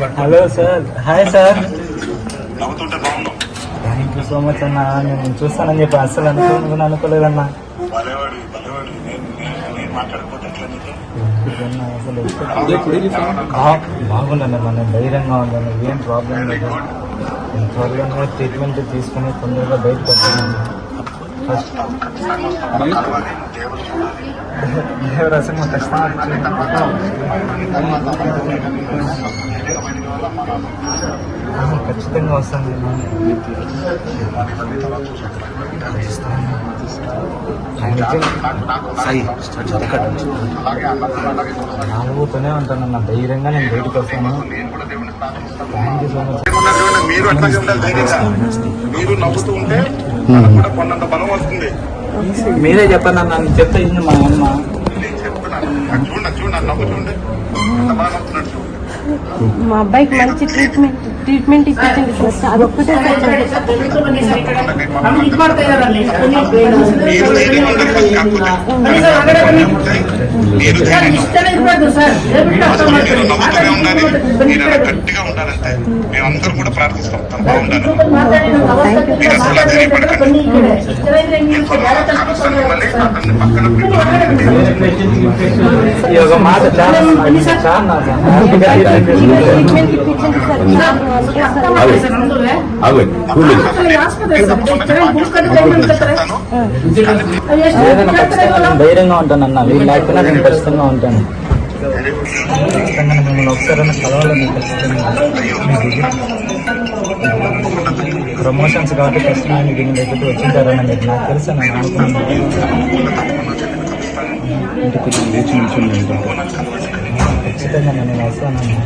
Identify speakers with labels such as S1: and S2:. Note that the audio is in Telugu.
S1: Hello sir hi sir thank you so much అన్న. నేను చూస్తానని చెప్పి అస్సలు అనుకోను అనుకోలేదన్నా. బాగుందన్న మన ధైర్యంగా ఉందన్న. ఏం ప్రాబ్లం లేదు. ట్రీట్మెంట్ తీసుకుని తొందరగా బయటకు వస్తాను ఫస్ట్
S2: ఖచ్చితంగా నువ్వు
S1: అసలు ఖచ్చితంగా ఖచ్చితంగా వస్తాను నేను ఉంటాను నా ధైర్యంగా నేను బయటకు వస్తాను థ్యాంక్ యూ సో మచ్
S2: మీరు అట్లా ధైర్యంగా. మీరు నవ్వుతూ ఉంటే మనకు కూడా కొన్నంత బలం వస్తుంది.
S1: మీరే చెప్పండి అన్న నేను చెప్తే మా అమ్మ.
S2: నేను చెప్తున్నాను. అది చూడండి చూడండి నవ్వు చూడండి.
S3: మా అబ్బాయికి మంచి ట్రీట్మెంట్ ట్రీట్మెంట్ ఇప్పించండి సార్. అదొక్కటే
S2: గట్టిగా ఉండాలంటే మేమందరం కూడా ప్రార్థిస్తాం. బాగుండాలి
S1: ధైర్యంగా ఉంటాను అన్న వీళ్ళు లేకపోయినా నేను ఖచ్చితంగా ఉంటాను. ఖచ్చితంగా మిమ్మల్ని ఒకసారి కలవాలని ఖచ్చితంగా ప్రమోషన్స్ కాబట్టి ఖచ్చితంగా మీకు మీ దగ్గరికి వచ్చింటారని మీరు నాకు తెలుసు నేను అనుకున్నాను. ఖచ్చితంగా నేను వస్తానన్నా